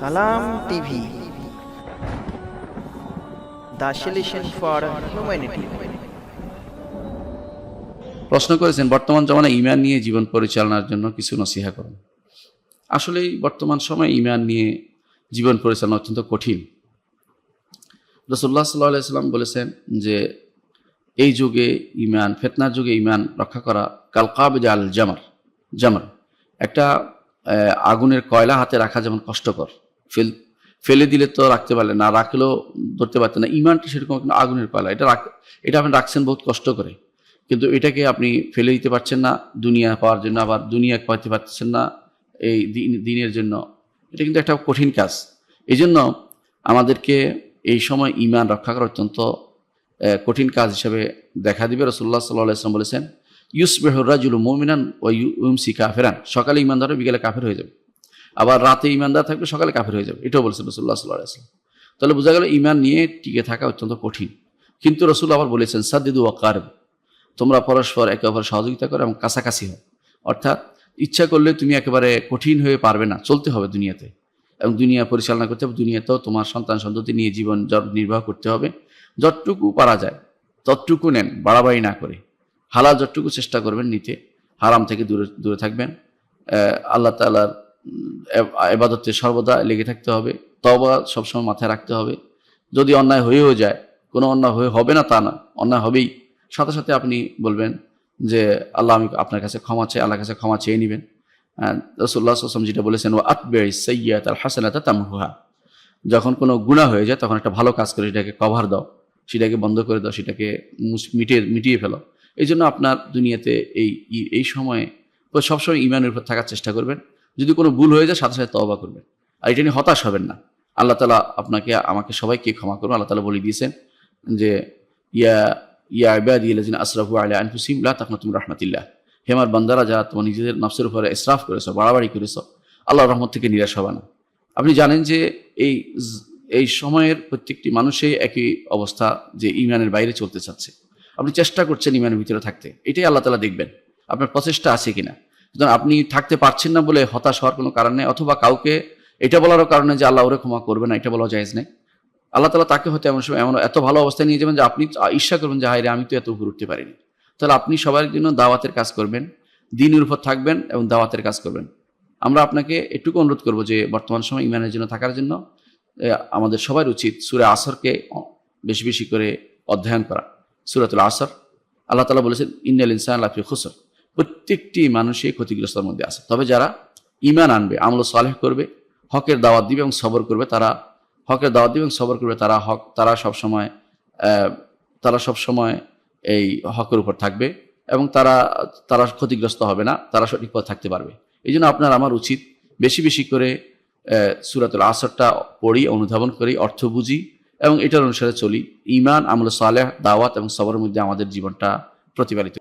সালাম টিভি। প্রশ্ন করেছেন, বর্তমান জমানায় ইমান নিয়ে জীবন পরিচালনার জন্য কিছু নসিহা করুন। আসলেই বর্তমান সময়ে ইমান নিয়ে জীবন পরিচালনা অত্যন্ত কঠিন। রসুল্লাহ সাল্লাহ সাল্লাম বলেছেন যে, এই যুগে ইমান, ফেতনার যুগে ইমান রক্ষা করা, কাল কাবেজ আল জামার জামার একটা আগুনের কয়লা হাতে রাখা যেমন কষ্টকর ফেল দিলে তো রাখতে পারলে না, রাখলেও ধরতে পারতেন না। ইমানটা সেরকম একটা আগুনের কয়লা এটা রাখ, এটা আপনি রাখছেন বহুত কষ্ট করে। কিন্তু এটাকে আপনি ফেলে দিতে পারছেন না, দুনিয়া পাওয়ার জন্য, আবার দুনিয়া পাইতে পারছেন না এই দিন- দিনের জন্য। এটা কিন্তু একটা কঠিন কাজ। এই জন্য আমাদেরকে এই সময় ইমান রক্ষা করা অত্যন্ত কঠিন কাজ হিসেবে দেখা দিবে। রসুল্লাহ সাল্লাহ ইসলাম বলেছেন ইউসবেহরাজুল মোমিনান ও ইউমসি কাফেরান। সকালে ইমানদার বিকেলে কাফের হয়ে যাবে। আবার রাতে ইমানদার থাকবে, সকালে কাফের হয়ে যাবে। এটাও বলেছেন রসুল্লাহ সাল্লাহ ইসলাম তাহলে বোঝা গেল ইমান নিয়ে টিকে থাকা অত্যন্ত কঠিন। কিন্তু রসুল আবার বলেছেন, সাদ্দিদু ওয়াকারব তোমরা পরস্পর একে অপর সহযোগিতা করো এবং কাছাকাছি হও। অর্থাৎ ইচ্ছা করলে তুমি একেবারে কঠিন হয়ে পারবে না, চলতে হবে দুনিয়াতে। এবং দুনিয়া পরিচালনা করতে হবে, দুনিয়াতেও তোমার সন্তান সন্ততি নিয়ে জীবন নির্বাহ করতে হবে। যতটুকু পারা যায়, ততটুকু নেন, বাড়াবাড়ি না করে। হালাল যতটুকু চেষ্টা করবেন, নিতে। হারাম থেকে দূরে দূরে থাকবেন। আল্লাহ তালার এবাদতে সর্বদা লেগে থাকতে হবে তবা সবসময় মাথায় রাখতে হবে। যদি অন্যায় হয়েও যায়, কোনো অন্যায় হয়ে হবে না তা না, অন্যায় হবেই। সাথে সাথে আপনি বলবেন যে, আল্লাহ আমি আপনার কাছে ক্ষমা চাই, আল্লাহর কাছে ক্ষমা চেয়ে নেবেন। রসুল্লাহ আসলাম যেটা বলেছেন ও আতবে সৈয়াত আল হাসানাতা তামহুহা। যখন কোনো গুণা হয়ে যায়, তখন একটা ভালো কাজ করে সেটাকে কভার দাও, সেটাকে বন্ধ করে দাও, সেটাকে মিটিয়ে মিটিয়ে ফেলো। এই জন্য আপনার দুনিয়াতে এই এই সময়ে সবসময় ইমানের উপর থাকার চেষ্টা করবেন। যদি কোনো ভুল হয়ে যায়, সাথে সাথে তওবা করবেন। আর এটা নিয়ে হতাশ হবেন না। আল্লাহ তালা আপনাকে, আমাকে সবাইকে ক্ষমা করুন। আল্লাহ তালা বলে দিয়েছেন যে, ইয়া ইয়া ইবাদি আল্লাযিনা আসরাফু আলা আনফুসিহিম, লা তাকনাতু মির রাহমাতিল্লাহ। হে আমার বান্দারা, যারা তোমার নিজেদের নফসের উপরে ইসরাফ করেছ, বাড়াবাড়ি করেছ আল্লাহ রহমত থেকে নিরাশ হবে না। আপনি জানেন যে, এই এই সময়ের প্রত্যেকটি মানুষই একই অবস্থা যে ইমানের বাইরে চলতে চাচ্ছে। আপনি চেষ্টা করছেন ইমানের ভিতরে থাকতে। এটাই আল্লাহ তালা দেখবেন। আপনার প্রচেষ্টা আছে কিনা? সুতরাং আপনি থাকতে পারছেন না বলে হতাশ হওয়ার কোনো কারণ নেই, অথবা কাউকে এটা বলারও কারণে যে আল্লাহ ওরে ক্ষমা করবে না, এটা বলা জায়েজ নেই। আল্লাহ তালা তাকে হয়তো এমন সময় এমন এত ভালো অবস্থায় নিয়ে যাবেন যে আপনি ঈর্ষা করবেন যে হায় রে আমি তো এত উপর উঠতে পারিনি। তাহলে আপনি সবার জন্য দাওয়াতের কাজ করবেন, দিনের উপর থাকবেন এবং দাওয়াতের কাজ করবেন। আমরা আপনাকে একটুকু অনুরোধ করব যে, বর্তমান সময় ইমানের জন্য থাকার জন্য আমাদের সবার উচিত সুরে আসরকে বেশি বেশি করে অধ্যয়ন করা। সুরাতুল আসর, আল্লাহ তালা বলেছেন, ইন্নাল ইনসান লাফি খুসর। প্রত্যেকটি মানুষই ক্ষতিগ্রস্তর মধ্যে আছে। তবে যারা ইমান আনবে, আমল সালেহ করবে, হকের দাওয়াত দিবে এবং সবর করবে, তারা হকের দাওয়াত দিবে এবং সবর করবে, তারা হক, তারা সবসময় তারা সবসময় এই হকের উপর থাকবে এবং তারা তারা ক্ষতিগ্রস্ত হবে না, তারা সঠিক পথ থাকতে পারবে। এই জন্য আপনার আমার উচিত বেশি বেশি করে সুরাতুল আসরটা পড়ি, অনুধাবন করি, অর্থ বুঝি এবং এটার অনুসারে চলি। ইমান আমল সালেহ, দাওয়াত এবং সবরের মধ্যে আমাদের জীবনটা প্রতিপালিত